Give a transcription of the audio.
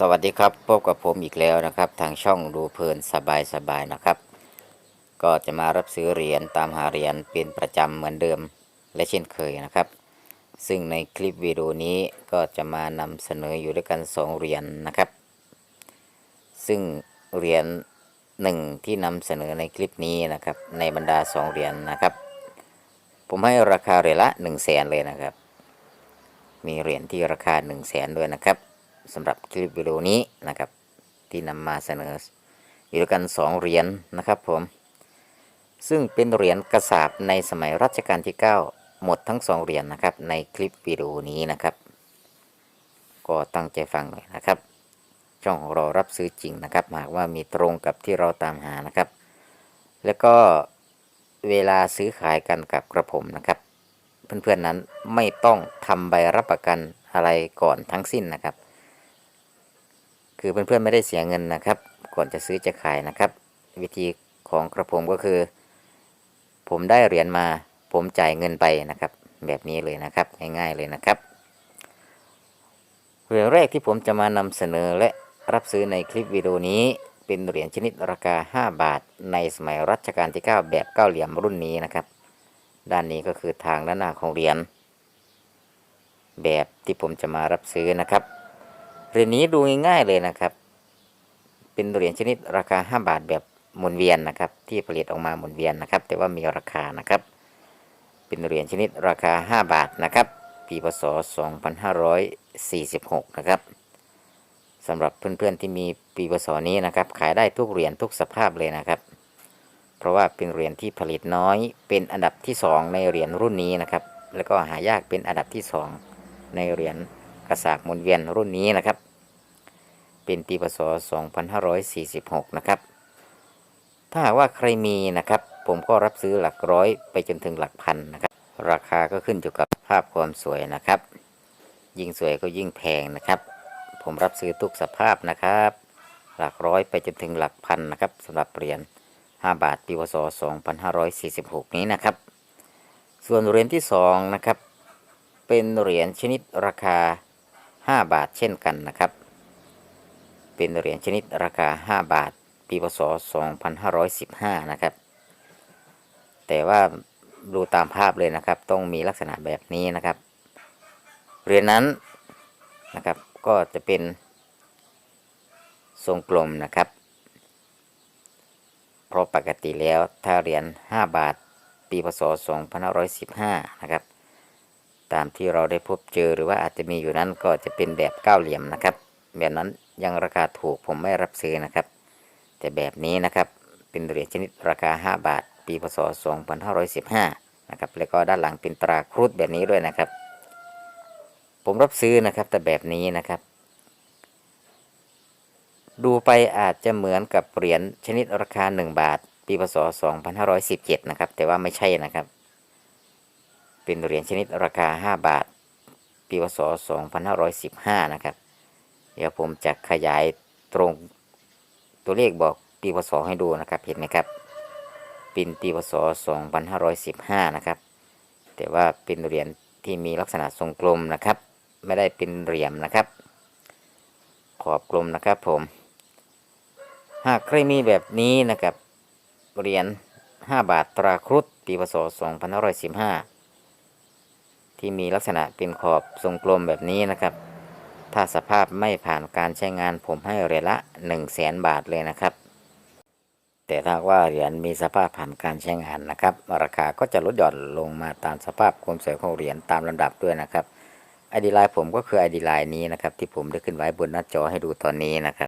สวัสดีครับพบกับผมอีกแล้วนะครับ ทางช่องดูเพลินสบายสบายนะครับ ก็จะมารับซื้อเหรียญตามหาเหรียญเป็นประจำเหมือนเดิมและเช่นเคยนะครับ ซึ่งในคลิปวิดีโอนี้ก็จะมานำเสนออยู่ด้วยกันสองเหรียญนะครับ ซึ่งเหรียญหนึ่งที่นำเสนอในคลิปนี้นะครับ ในบรรดาสองเหรียญนะครับ ผมให้ราคาเหรียญละ1 0 0 0 0แสนเลยนะครับ มีเหรียญที่ราคา 1 0 0 0 0แสนด้วยนะครับ สำหรับคลิปวิดีโอนี้นะครับ ที่นำมาเสนออยู่ด้วยกัน 2 เหรียญนะครับผม ซึ่งเป็นเหรียญกระสาบในสมัยรัชกาลที่ 9 หมดทั้ง 2 เหรียญนะครับในคลิปวิดีโอนี้นะครับ ก็ตั้งใจฟังหน่อยนะครับ ช่องของเรารับซื้อจริงนะครับหากว่ามีตรงกับที่เราตามหานะครับ แล้วก็เวลาซื้อขายกันกับกระผมนะครับ เพื่อนๆนั้นไม่ต้องทำใบรับประกันอะไรก่อนทั้งสิ้นนะครับ คือเพื่อนๆไม่ได้เสียเงินนะครับ ก่อนจะซื้อจะขายนะครับ วิธีของกระผมก็คือ ผมได้เหรียญมา ผมจ่ายเงินไปนะครับ แบบนี้เลยนะครับง่ายๆเลยนะครับเหรียญแรกที่ผมจะมานำเสนอและรับซื้อในคลิปวิดีโอนี้ เป็นเหรียญชนิดราคา 5 บาท ในสมัยรัชกาลที่ 9 แบบเก้าเหลี่ยมรุ่นนี้นะครับ ด้านนี้ก็คือทางด้านหน้าของเหรียญแบบที่ผมจะมารับซื้อนะครับ เหรียญนี้ดูง่ายๆเลยนะครับ เป็นเหรียญชนิดราคา 5 บาทแบบหมุนเวียนนะครับ ที่ผลิตออกมาหมุนเวียนนะครับ แต่ว่ามีราคานะครับ เป็นเหรียญชนิดราคา 5 บาทนะครับ ปีพศ 2546 นะครับสำหรับเพื่อนๆที่มีปีพศนี้นะครับ ขายได้ทุกเหรียญทุกสภาพเลยนะครับ เพราะว่าเป็นเหรียญที่ผลิตน้อย เป็นอันดับที่ 2 ในเหรียญรุ่นนี้นะครับ แล้วก็หายากเป็นอันดับที่ 2 ในเหรียญ กระสาบหมุนเวียนรุ่นนี้นะครับ เป็นปีพศ 2546 นะครับ ถ้าหากว่าใครมีนะครับ ผมก็รับซื้อหลักร้อยไปจนถึงหลักพันนะครับ ราคาก็ขึ้นอยู่กับภาพความสวยนะครับ ยิ่งสวยก็ยิ่งแพงนะครับ ผมรับซื้อทุกสภาพนะครับ หลักร้อยไปจนถึงหลักพันนะครับสำหรับเหรียญ5บาทปีพศ 2546 นี้นะครับ ส่วนเหรียญที่ 2 นะครับ เป็นเหรียญชนิดราคา 5 บาทเช่นกันนะครับ เป็นเหรียญชนิดราคา 5 บาท ปีพศ 2515 นะครับ แต่ว่าดูตามภาพเลยนะครับ ต้องมีลักษณะแบบนี้นะครับ เหรียญนั้นนะครับ ก็จะเป็นทรงกลมนะครับ เพราะปกติแล้วถ้าเหรียญ5บาท ปีพศ 2515 นะครับ ตามที่เราได้พบเจอหรือว่าอาจจะมีอยู่นั้นก็จะเป็นแบบเก้าเหลี่ยมนะครับ แบบนั้นยังราคาถูกผมไม่รับซื้อนะครับ แต่แบบนี้นะครับเป็นเหรียญชนิดราคา 5 บาท ปีพศ 2515 นะครับแล้วก็ด้านหลังเป็นตราครุฑแบบนี้ด้วยนะครับ ผมรับซื้อนะครับแต่แบบนี้นะครับ ดูไปอาจจะเหมือนกับเหรียญชนิดราคา 1 บาท ปีพศ 2517 นะครับแต่ว่าไม่ใช่นะครับ เป็นเหรียญชนิดราคา 5 บาท ปีพศ2515 นะครับ เดี๋ยวผมจะขยายตรงตัวเลขบอกปีพศให้ดูนะครับ เห็นไหมครับเป็นปีพศ2515 นะครับ แต่ว่าเป็นเหรียญที่มีลักษณะทรงกลมนะครับ ไม่ได้เป็นเหลี่ยมนะครับ ขอบกลมนะครับผม หากใครมีแบบนี้นะครับเหรียญ5บาทตราครุฑปีพศ2515 ที่มีลักษณะเป็นขอบทรงกลมแบบนี้นะครับ ถ้าสภาพไม่ผ่านการใช้งานผมให้เหรียญละ 1 0 0 0 0แสนบาทเลยนะครับ แต่ถ้าว่าเหรียญมีสภาพผ่านการใช้งานนะครับ ราคาก็จะลดหย่อนลงมาตามสภาพความสวยของเหรียญตามลำดับด้วยนะครับไอดีไลน์ผมก็คือไอดีไลน์นี้นะครับที่ผมได้ขึ้นไว้บนหน้าจอให้ดูตอนนี้นะครับ